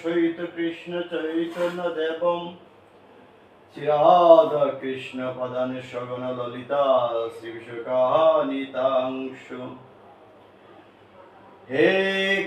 সহিত চৈতন্য দেবম। শ্রীরাধা কৃষ্ণ পদানে সগণ ললিতা শ্রীবিশুকানিতাংশ হে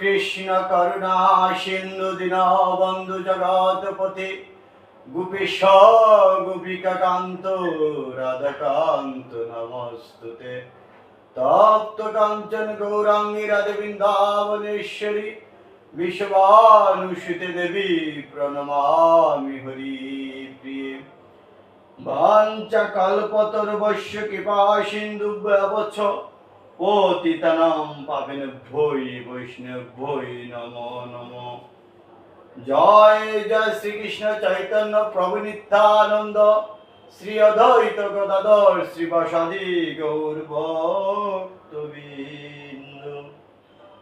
কৃষ্ণ করুণা, সিন্ধু দীনবন্ধু জগৎপতি গোপীশ গোপিকাকান্ত, রাধাকান্ত নমস্তুতে। তপ্ত কাঞ্চন গৌরাঙ্গী রাধে বৃন্দাবনেশ্বরী বিশ্ববানুসুতে দেবী প্রণমামি হরি প্রিয়ে। বাঞ্চা কল্পতরুবশ্য কৃপা সিন্ধু ব্যবচ্ছ, পতিতানাম পাবেন ভৈ বৈষ্ণব ভৈ নম নম। জয় জয় শ্রীকৃষ্ণ চৈতন্য প্রভু নিত্যানন্দ, শ্রী অদ্বৈত গদাধর শ্রীবাসাদি গৌর ভক্তবৃন্দ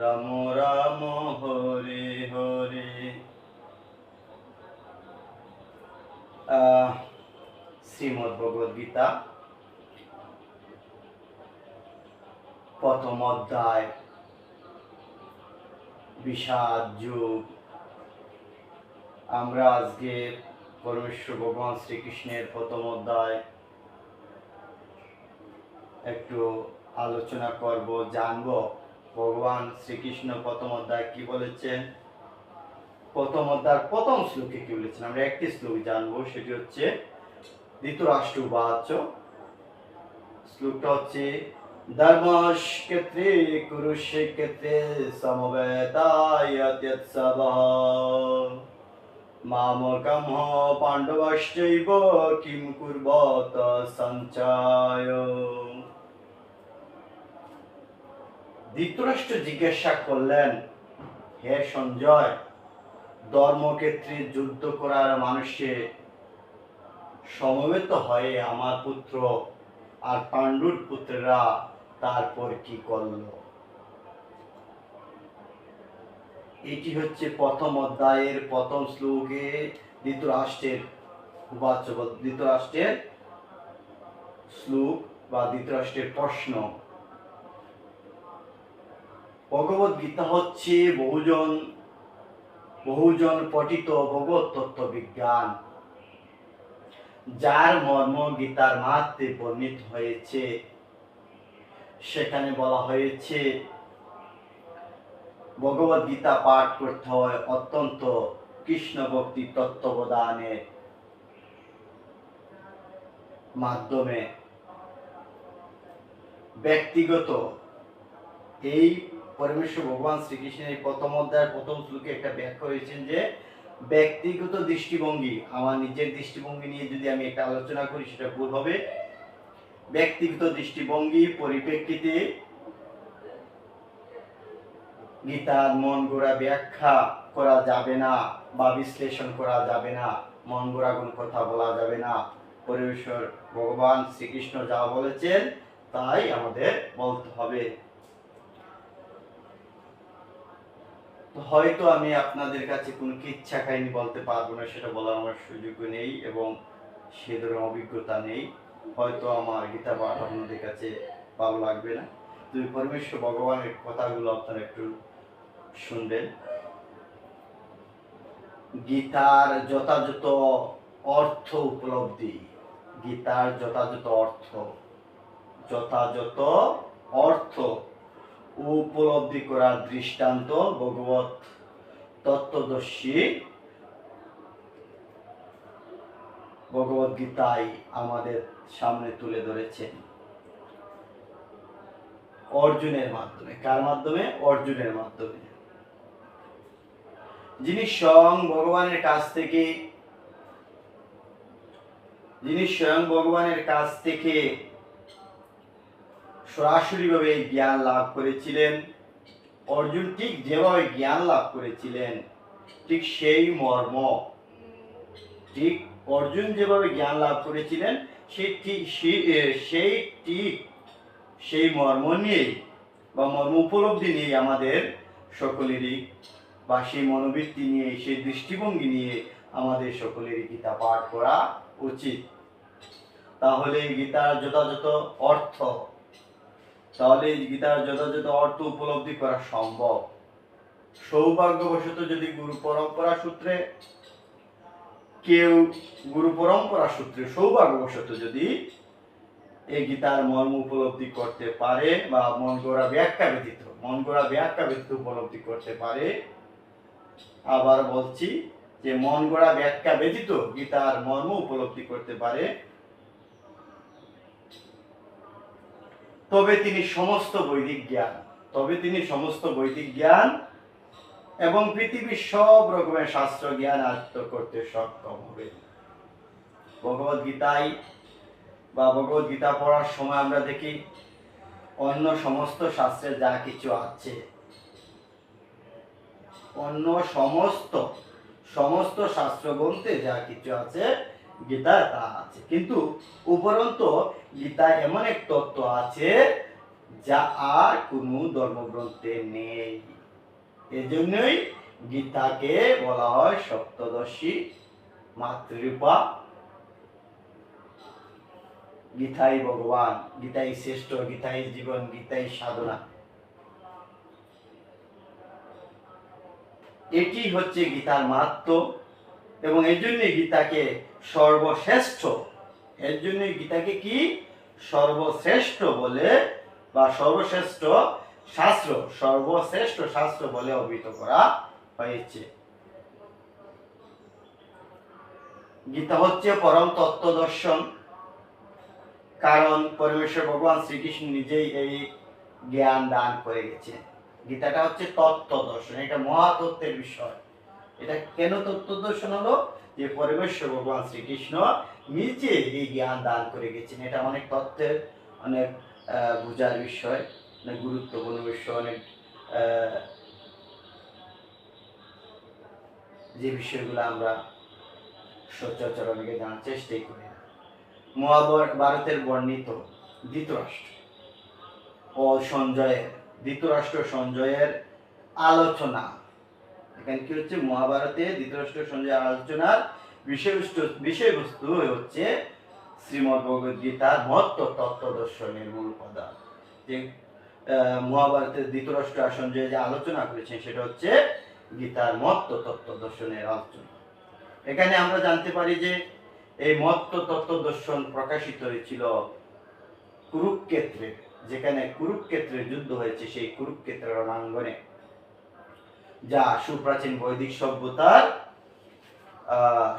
রাম রাম, হরে হরে। শ্রীমদ ভগবদ গীতা। প্রথম অধ্যায়, বিষাদ যুগ। আমরা আজকে পরমেশ্বর ভগবান শ্রীকৃষ্ণের প্রথম অধ্যায় একটু আলোচনা করব, জানব। ভগবান শ্রীকৃষ্ণ প্রথম অধ্যায় কি বলেছেন? প্রথম অধ্যায় প্রথম শ্লোকে কি বলেছেন? আমরা একটি শ্লোক জানব, সেটি হচ্ছে ধৃতরাষ্ট্র বাচ শ্লোকটা হচ্ছে ধর্মক্ষেত্রে কুরুক্ষেত্রে সমবেতায়ত্যৎসব মামকম পাণ্ডবশ্চৈব কিম কুর্বত সঞ্চয়। ধৃতরাষ্ট্র জিজ্ঞাসা করলেন, হে সঞ্জয়, ধর্মক্ষেত্রে যুদ্ধ করার মানুষে সমবেত হয়ে আমার পুত্র আর পাণ্ডুর পুত্ররা তারপর কি করল? এটি হচ্ছে প্রথম অধ্যায়ের প্রথম শ্লোকে ধৃতরাষ্ট্রের উবাচ ধৃতরাষ্ট্রের শ্লোক বা ধৃতরাষ্ট্রের প্রশ্ন। ভগবত গীতা হচ্ছে বহুজন বহুজন পঠিত ভগবত তত্ত্ব বিজ্ঞান, যার মর্ম গীতার মাত্রে বর্ণিত হয়েছে। সেখানে বলা হয়েছে, ভগবত গীতা পাঠ করতে হয় অত্যন্ত কৃষ্ণ ভক্তি তত্ত্ববদানের মাধ্যমে। ব্যক্তিগত এই পরমেশ্বর ভগবান শ্রীকৃষ্ণের এই প্রথম অধ্যায়ের প্রথম শ্লোকে একটা ব্যাখ্যা হয়েছেন যে, ব্যক্তিগত দৃষ্টিভঙ্গি, আমার নিজের দৃষ্টিভঙ্গি নিয়ে যদি আমি একটা আলোচনা করি, সেটা ভুল হবে। ব্যক্তিগত দৃষ্টিভঙ্গি পরিপ্রেক্ষিতে গীতার মন গোড়া ব্যাখ্যা করা যাবে না বা বিশ্লেষণ করা যাবে না। মন গোড়া কোনো কথা বলা যাবে না। পরমেশ্বর ভগবান শ্রীকৃষ্ণ যা বলেছেন, তাই আমাদের বলতে হবে তো হয়তো আমি আপনাদের কাছে কোনো কিচ্ছা কাহিনী বলতে পারব না সেটা বলার আমার সুযোগ নেই এবং সে ধরনের অভিজ্ঞতা নেই। হয়তো আমার গীতা পাঠ আপনাদের কাছে ভালো লাগবে না। তুমি পরমেশ্বর ভগবানের কথাগুলো আপনারা একটু শুনবেন। গীতার যথাযথ অর্থ উপলব্ধি। গীতার যথাযথ অর্থ। যথাযথ অর্থ। উপলব্ধি করার দৃষ্টান্ত ভগবত তত্ত্বদর্শী ভগবত গীতায় আমাদের সামনে তুলে ধরেছেন। অর্জুনের মাধ্যমে। কার মাধ্যমে? অর্জুনের মাধ্যমে। যিনি স্বয়ং ভগবানের কাছ থেকে যিনি স্বয়ং ভগবানের কাছ থেকে সরাসরিভাবে জ্ঞান লাভ করেছিলেন। অর্জুন ঠিক যেভাবে জ্ঞান লাভ করেছিলেন, ঠিক সেই মর্ম। ঠিক অর্জুন যেভাবে জ্ঞান লাভ করেছিলেন, সেই ঠিক সেই ঠিক সেই মর্ম নিয়েই বা মর্ম উপলব্ধি নিয়ে আমাদের সকলেরই বা সেই মনোবৃত্তি নিয়ে, সেই দৃষ্টিভঙ্গি নিয়ে আমাদের সকলেরই গীতা পাঠ করা উচিত। তাহলে গীতার যথাযথ অর্থ তাহলে এই গীতার যথাযথ অর্থ উপলব্ধি করা সম্ভব। সৌভাগ্যবশত যদি গুরু পরম্পরা সূত্রে কেউ গুরু পরম্পরা সূত্রে সৌভাগ্যবশত যদি এই গীতার মর্ম উপলব্ধি করতে পারে বা মন গড়া ব্যাখ্যা ব্যতীত, মন গড়া ব্যাখ্যা ব্যতীত উপলব্ধি করতে পারে, আবার বলছি যে মন গড়া ব্যাখ্যা ব্যতীত গীতার মর্ম উপলব্ধি করতে পারে তবে তিনি সমস্ত বৈদিক জ্ঞান, তবে তিনি সমস্ত বৈদিক জ্ঞান এবং পৃথিবীর সব রকমের শাস্ত্র জ্ঞান আয়ত্ত করতে সক্ষম হবে ভগবত গীতায় বা ভগবত গীতা পড়ার সময় আমরা দেখি অন্য সমস্ত শাস্ত্রে যা কিছু আছে। অন্য সমস্ত সমস্ত শাস্ত্র গ্রন্থে যা কিছু আছে গীতা তা আছে। কিন্তু উপরন্ত গীতায় এমন এক তত্ত্ব আছে যা আর কোনো ধর্মগ্রন্থে নেই। এজন্যই গীতাকে বলা হয় সপ্তদশী মাতৃরূপা। গীতাই ভগবান, গীতাই শ্রেষ্ঠ, গীতাই জীবন, গীতাই সাধনা। এটি হচ্ছে গীতার মাহাত্ম। এবং এই জন্যই গীতাকে সর্বশ্রেষ্ঠ, এর জন্যই গীতাকে কি? সর্বশ্রেষ্ঠ বলে বা সর্বশ্রেষ্ঠ শাস্ত্র সর্বশ্রেষ্ঠ শাস্ত্র বলে অভিহিত করা হয়েছে। গীতা হচ্ছে পরম তত্ত্ব দর্শন। কারণ পরমেশ্বর ভগবান শ্রীকৃষ্ণ নিজেই এই জ্ঞান দান করে গেছেন। গীতাটা হচ্ছে তত্ত্ব দর্শন, এটা মহাতত্ত্বের বিষয়। এটা কেন তত্ত্ব দর্শন হলো? যে পরমেশ্বর ভগবান শ্রীকৃষ্ণ নিজে এই জ্ঞান দান করে গেছেন। এটা অনেক তত্ত্বের, অনেক বোঝার বিষয়, অনেক গুরুত্বপূর্ণ বিষয়, অনেক যে বিষয়গুলো আমরা সচরাচর অনেকে জানার চেষ্টাই করি না। মহাভারতের বর্ণিত ধৃতরাষ্ট্র ও সঞ্জয়ের ধৃতরাষ্ট্র সঞ্জয়ের আলোচনা। এখানে কি হচ্ছে? মহাভারতে ধৃতরাষ্ট্র সঞ্জয় আলোচনার বিষয়বস্তু বিষয়বস্তু হচ্ছে শ্রীমদ ভগবদ গীতার মহত্ব তত্ত্ব দর্শনের মূল উপাদান যে মহাভারতের ধৃতরাষ্ট্র সঞ্জয় যে আলোচনা করেছেন, সেটা হচ্ছে গীতার মহত্ব তত্ত্ব দর্শনের আলোচনা। এখানে আমরা জানতে পারি যে এই মহত্ব তত্ত্ব দর্শন প্রকাশিত হয়েছিল কুরুক্ষেত্রে, যেখানে কুরুক্ষেত্রে যুদ্ধ হয়েছে, সেই কুরুক্ষেত্রের রণাঙ্গনে। যা সুপ্রাচীন বৈদিক সভ্যতার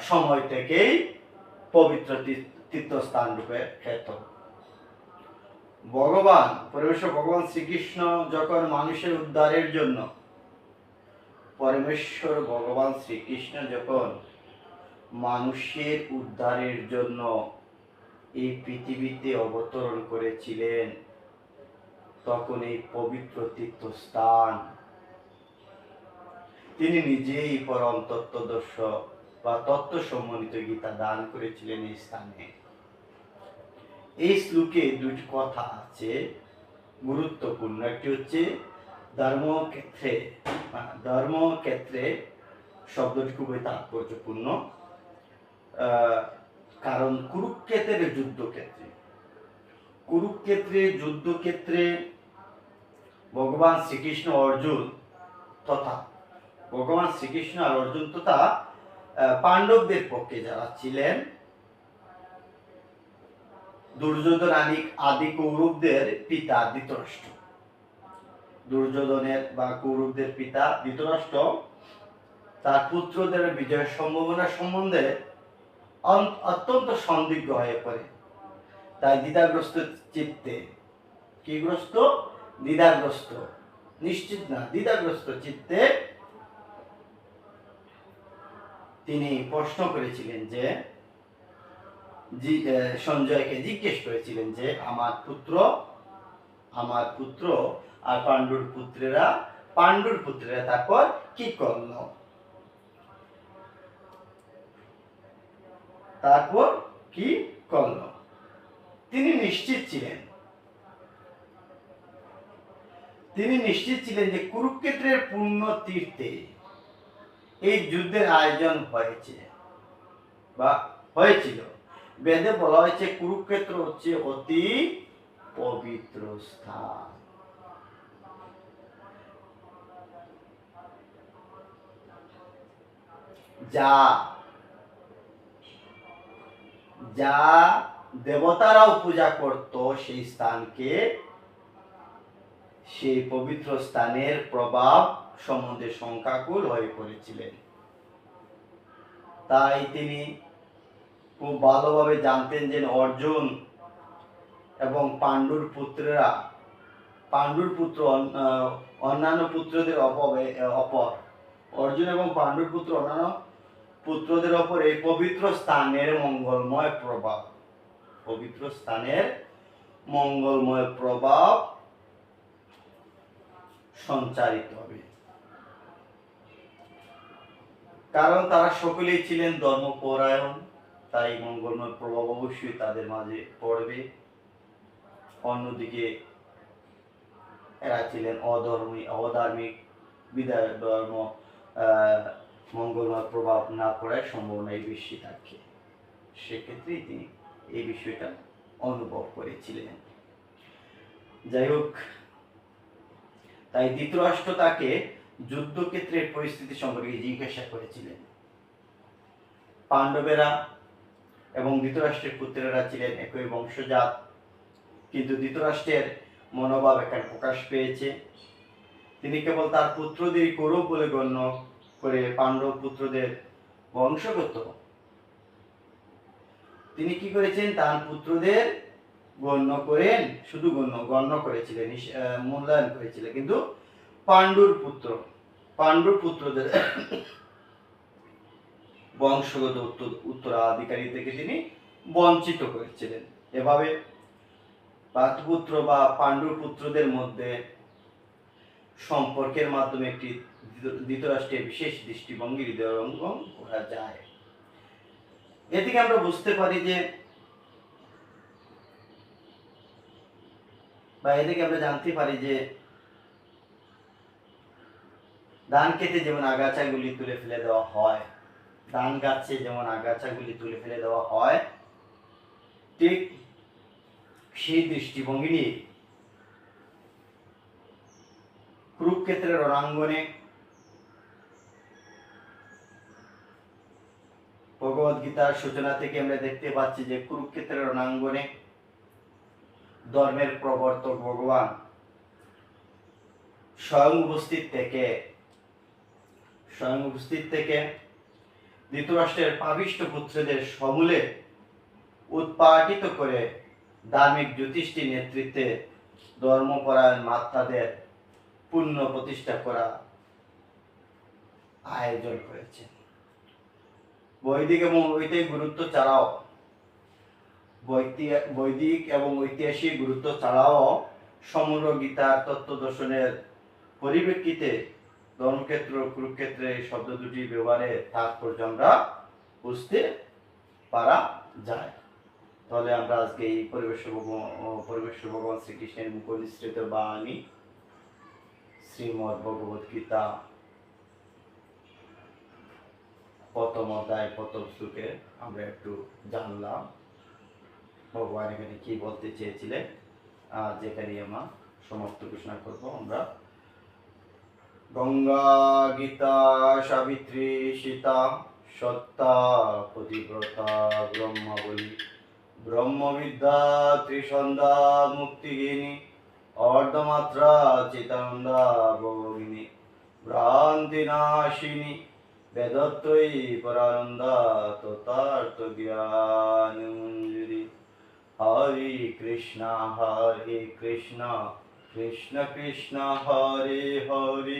সময় থেকেই পবিত্র তীর্থস্থান রূপে খ্যাত। ভগবান, পরমেশ্বর ভগবান শ্রীকৃষ্ণ যখন মানুষের উদ্ধারের জন্য, পরমেশ্বর ভগবান শ্রীকৃষ্ণ যখন মানুষের উদ্ধারের জন্য এই পৃথিবীতে অবতরণ করেছিলেন, তখন এই পবিত্র তীর্থস্থান তিনি নিজেই পরম তত্ত্বদর্শ বা তত্ত্ব সম্বন্ধিত গীতা দান করেছিলেন এই স্থানে। এই শ্লোকে দুটি কথা আছে, গুরুত্বপূর্ণ। একটি হচ্ছে, ধর্মক্ষেত্রে ধর্মক্ষেত্রে শব্দটি খুবই তাৎপর্যপূর্ণ কারণ কুরুক্ষেত্রের যুদ্ধক্ষেত্রে। কুরুক্ষেত্রে, যুদ্ধক্ষেত্রে ভগবান শ্রীকৃষ্ণ অর্জুন তথা ভগবান শ্রীকৃষ্ণ আর অর্জুন তথা আহ, পাণ্ডবদের পক্ষে যারা ছিলেন দুর্যোধন আদি আদি কৌরবদের পিতা ধৃতরাষ্ট্র। দুর্যোধনের বা কৌরবদের পিতা ধৃতরাষ্ট্র তার পুত্রদের বিজয়ের সম্ভাবনা সম্বন্ধে অত্যন্ত সন্দিগ্ধ হয়ে পড়ে। তাই দ্বিধাগ্রস্ত চিত্তে কি গ্রস্ত? দ্বিধাগ্রস্ত। নিশ্চিত না দ্বিধাগ্রস্ত চিত্তে তিনি প্রশ্ন করেছিলেন যে সঞ্জয়কে জিজ্ঞেস করেছিলেন যে, আমার পুত্র আমার পুত্র আর পাণ্ডুর পুত্রেরা পাণ্ডুর পুত্রেরা তারপর কি করল? তারপর কি করল? তিনি নিশ্চিত ছিলেন। তিনি নিশ্চিত ছিলেন যে কুরুক্ষেত্রের পূর্ণ তীর্থে এই যুদ্ধের আয়োজন হয়েছে বা হয়েছিল। বেদে বলা হয়েছে, কুরুক্ষেত্র হচ্ছে অতি পবিত্র স্থান। যা যা দেবতারাও পূজা করত, সেই স্থানকে, সেই পবিত্র স্থানের প্রভাব সম্বন্ধে শঙ্কাকুল হয়ে পড়েছিলেন। তাই তিনি খুব ভালোভাবে জানতেন যে অর্জুন এবং পাণ্ডুর পুত্রেরা, পাণ্ডুর পুত্র অন্যান্য পুত্রদের অপর। অর্জুন এবং পাণ্ডুর পুত্র, অন্যান্য পুত্রদের ওপর এই পবিত্র স্থানের মঙ্গলময় প্রভাব। পবিত্র স্থানের মঙ্গলময় প্রভাব সঞ্চারিত হবে। কারণ তারা সকলেই ছিলেন ধর্মপরায়ণ, তাই মঙ্গলময় প্রভাব অবশ্যই তাদের মাঝে পড়বে। অন্যদিকে এরা ছিলেন অধর্মী, অধার্মিক বিদায় ধর্ম মঙ্গলময় প্রভাব না পড়ার সম্ভাবনাই বেশি থাকে। সেক্ষেত্রেই তিনি এই বিষয়টা অনুভব করেছিলেন। যাই হোক, তাই ধৃতরাষ্ট্র তাকে যুদ্ধক্ষেত্রের পরিস্থিতি সম্পর্কে জিজ্ঞাসা করেছিলেন। পাণ্ডবেরা এবং ধৃতরাষ্ট্রের পুত্রেরা ছিলেন একই বংশজাত, কিন্তু ধৃতরাষ্ট্রের মনোভাব এখানে প্রকাশ পেয়েছে। তিনি কেবল তার পুত্রদেরই কৌরব বলে গণ্য করে পাণ্ডব পুত্রদের বংশগত। তিনি কি করেছেন? তার পুত্রদের গণ্য করেন, শুধু গণ্য গণ্য করেছিলেন মূল্যায়ন করেছিলেন। কিন্তু পাণ্ডুর পুত্র, পাণ্ডুর পুত্রদের বংশগত উত্তর, উত্তরাধিকারী থেকে তিনি বঞ্চিত করেছিলেন এভাবে পাতপুত্র বা পাণ্ডুর পুত্রদের মধ্যে সম্পর্কের মাধ্যমে একটি ধৃতরাষ্ট্রের বিশেষ দৃষ্টিভঙ্গি, হৃদয়ঙ্গম করা যায়। এ থেকে আমরা বুঝতে পারি যে, বা এ থেকে আমরা জানতে পারি যে ধান খেতে যেমন আগাছাগুলি তুলে ফেলে দেওয়া হয়, ধান গাছে যেমন আগাছাগুলি তুলে ফেলে দেওয়া হয়, ঠিক সেই দৃষ্টিভঙ্গি নিয়ে কুরুক্ষেত্রের রণাঙ্গনে ভগবদ গীতার সূচনা থেকে আমরা দেখতে পাচ্ছি যে কুরুক্ষেত্রের রণাঙ্গনে ধর্মের প্রবর্তক ভগবান স্বয়ং উপস্থিত থেকে স্বয়ং উপস্থিত থেকে ধৃতরাষ্ট্রের পাবিষ্ট পুত্রদের সমূলে উৎপাটিত করে ধার্মিক জ্যোতিষটি নেতৃত্বে ধর্মপরায়ণ মাত্রাদের পুণ্য প্রতিষ্ঠা করা আয়োজন করেছে। বৈদিক এবং ঐতিহাসিক গুরুত্ব ছাড়াও বৈদিক এবং ঐতিহাসিক গুরুত্ব ছাড়াও সমগ্র গীতার তত্ত্ব দর্শনের পরিপ্রেক্ষিতে ধর্মক্ষেত্র, কুরুক্ষেত্রে এই শব্দ দুটি ব্যবহারে তাৎপর্য আমরা বুঝতে পারা যায়। তাহলে আমরা আজকে এই পরিবেশ পরিবেশ ভগবান শ্রীকৃষ্ণের মুখ নিঃসৃত বাণী, শ্রীমদ ভগবত গীতা, প্রথম অধ্যায়, প্রথম শ্লোকে আমরা একটু জানলাম। ভগবান এখানে কি বলতে চেয়েছিলেন? আর যেখানে আমরা সমাপ্ত ঘোষণা করব, আমরা গঙ্গা, গীতা, সাবিত্রী, সীতা, সত্তা, পতিব্রতা, ব্রহ্মাবলী, ব্রহ্মবিদ্যা, ত্রিসন্ধ্যা, মুক্তিগিনী, অর্ধমাত্রা চিতানন্দা ভোগিনী ভ্রান্তি নাশিনী বেদত্বয়ী পরানন্দা তথার্থ জ্ঞান হরে কৃষ্ণ হরে কৃষ্ণ কৃষ্ণ কৃষ্ণ, হরে হরে।